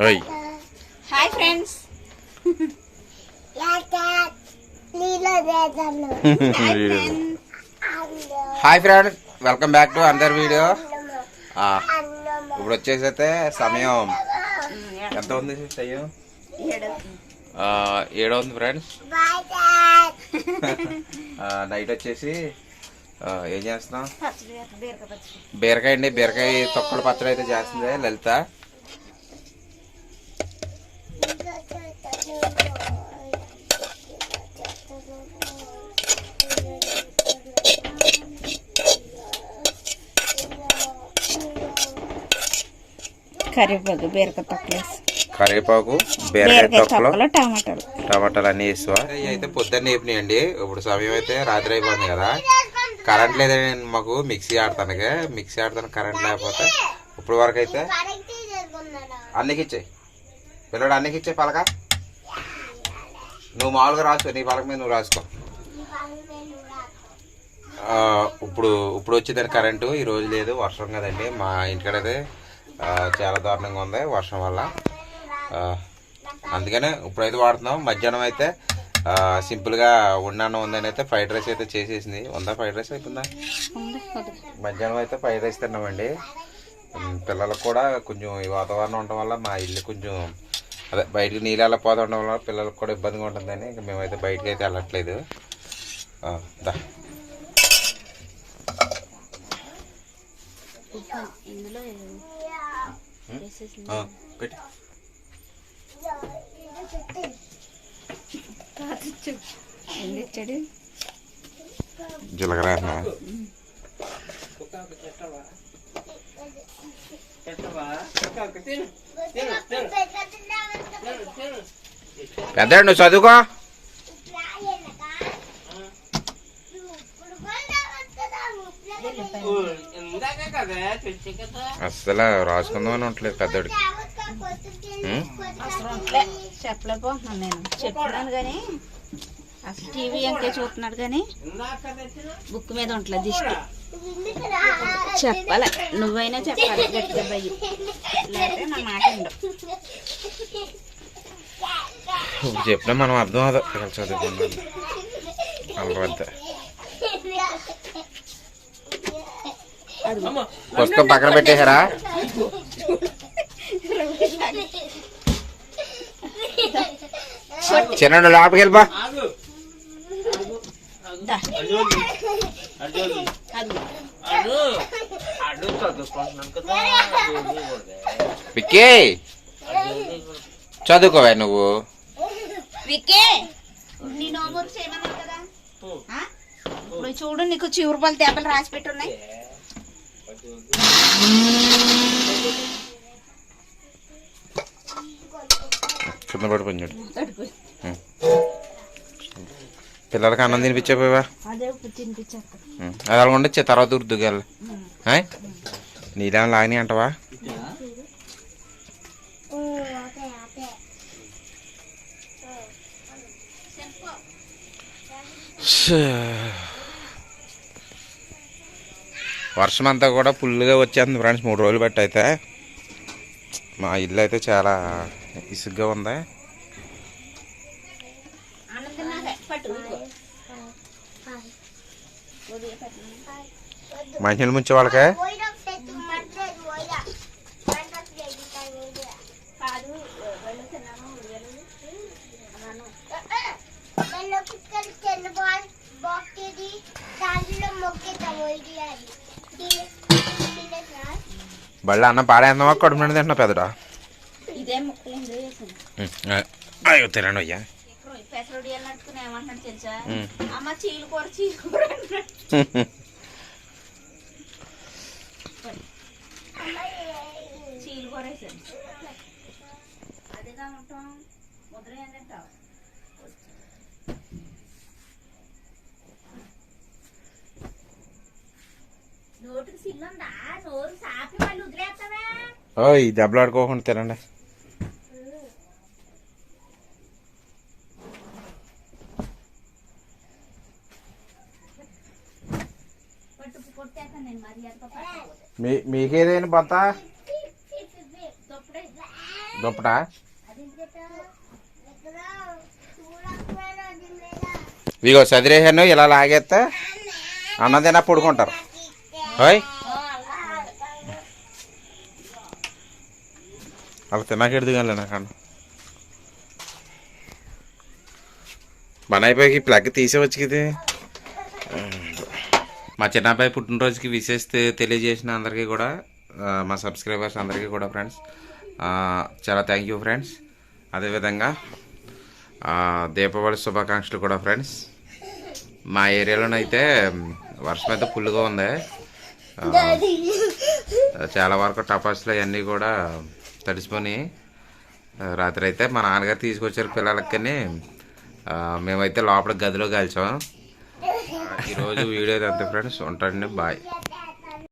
ఓయ్ hi friends. Hi friend welcome back to another video. ఇప్పుడు వచ్చేసి అయితే సమయం ఎంత ఉంది టైం ఆ, ఏడు ఉంది ఫ్రెండ్స్. నైట్ వచ్చేసి ఏం చేస్తున్నాం బీరకాయ అండి బీరకాయ తొక్కల పచ్చడి అయితే చేస్తుంది లలిత. కరివేపాకు బీరకాయ తొక్కలేసి కరివేపాకు బీరకాయ తొక్కలు టమాటాలు. టమాటాలు అన్ని వేసుకో ఇవి అయితే పొద్దున్న వేపినాయండి ఇప్పుడు సమయం అయితే రాత్రి అయిపోయింది కదా. కరెంట్ లేదండి మాకు మిక్సీ ఆడతానుగా. మిక్సీ ఆడతాను కరెంట్ లేకపోతే ఇప్పుడు వరకు అయితే అన్నికి ఇచ్చాయి పిల్లడు అన్నికి ఇచ్చే పలక. నువ్వు మామూలుగా రాసుకో నీ పలక మీద నువ్వు రాసుకో. ఇప్పుడు ఇప్పుడు వచ్చేదండి కరెంటు ఈరోజు లేదు వర్షం కదండి. మా ఇంటికడైతే చాలా దారుణంగా ఉంది వర్షం వల్ల. అందుకనే ఇప్పుడైతే వాడుతున్నాం. మధ్యాహ్నం అయితే సింపుల్గా ఉన్నాను ఉందని అయితే ఫ్రైడ్ రైస్ అయితే చేసేసింది. ఉందా ఫ్రైడ్ రైస్ అయిపోయిందా? మధ్యాహ్నం అయితే ఫ్రైడ్ రైస్ తిన్నామండి. పిల్లలకు కూడా కొంచెం ఈ వాతావరణం ఉండటం వల్ల మా ఇల్లు కొంచెం అదే బయటికి నీళ్ళు వెళ్ళకపోతే ఉండడం వల్ల పిల్లలకు కూడా ఇబ్బందిగా ఉంటుందని ఇంకా మేమైతే బయటికి అయితే వెళ్ళట్లేదు. ఆ, దా. పెట్టు. జీలకర్ర పెద్ద నువ్వు చదువుకో. అస్సలు రాసుకుందామని ఉండలేదు పెద్దోడికి? అసలు ఉంటలే చెప్పలేకపోతున్నాను నేను చెప్తున్నాను కానీ అసలు టీవీ ఎంకే చూస్తున్నాడు కానీ బుక్ మీద ఉంటలేదు దిష్టి. చెప్పాలి. నువ్వైనా చెప్పాలి. గట్టిగా లేకపోతే నా మాట ఉండవు చెప్పినా మనం అర్థం అదో ఇక్కడ చదువుకున్నాం అంతే పుస్తకం పక్కన పెట్టేశారా? చిన్న లోపలికి వెళ్ళిపా. విక్కీ! చదువుకోవా నువ్వు. వికే నీ కదా? ఇప్పుడు చూడు నీకు చివురుపాలు తేపలు రాసి పెట్టున్నాయి. కింద పడిపోయాడు పిల్లలకి అన్నం తినిపించకపోయావా అదే అలా ఉండొచ్చే తర్వాత ఉర్దుగాలి నీదేమో లాగినాయి అంటవా? వర్షం అంతా కూడా ఫుల్గా వచ్చేస్తుంది ఫ్రెండ్స్. మూడు రోజులు బట్టి అయితే మా ఇల్లు అయితే చాలా ఇసుగ్గా ఉంది. మంచినీళ్ళు ముంచే వాళ్ళకే? బళ్ళ అన్నం పాడేద్దామా కడుపు నిండా తింటున్నా పెద్దడా? అయ్యో తినండి అయ్యా. పెసరడి వెళ్ళినట్టుకుని ఏమంటున్నాడు తెలుసా? ఉమ్. అమ్మ చీలు కూర చీలు కూర అంటున్నాడు. చీలు కూర వేసాను. అదేగా ఉంటాం ముద్ర నోటికి సిల్లుందా నోరు సాపి మళ్ళీ వదిలేస్తావా ఓయ్ దెబ్బలాడుకోకుండా తినండి పట్టు కొట్టేస్తాను నేను మర్యాదగా పట్టుకోతే మీ మీకేదైనా బత్త తప్పుడే దుప్పటా? ఇదిగో చదిరేసాను ఇలా లాగేస్తే అన్నదైనా పడుకుంటారు. హాయ్ అలా తిన్నాకెడుదు కానీ నాకు మన అయిపోయి ప్లగ్ తీసేవచ్చు కదా మా చిన్నబ్బాయి పుట్టినరోజుకి విశేష తెలియజేసిన అందరికీ కూడా మా సబ్స్క్రైబర్స్ అందరికీ కూడా ఫ్రెండ్స్. చాలా థ్యాంక్ యూ ఫ్రెండ్స్. అదేవిధంగా దీపావళి శుభాకాంక్షలు కూడా ఫ్రెండ్స్. మా ఏరియాలోనైతే వర్షం అయితే ఫుల్గా ఉంది. చాలా వరకు టపాసులు అవన్నీ కూడా తడిసిపోయి రాత్రి అయితే మా నాన్నగారు తీసుకొచ్చారు పిల్లలకి కానీ మేమైతే లోపల గదిలో కాల్చాం. ఈరోజు వీడియో అంతే ఫ్రెండ్స్. ఉంటాడండి బాయ్.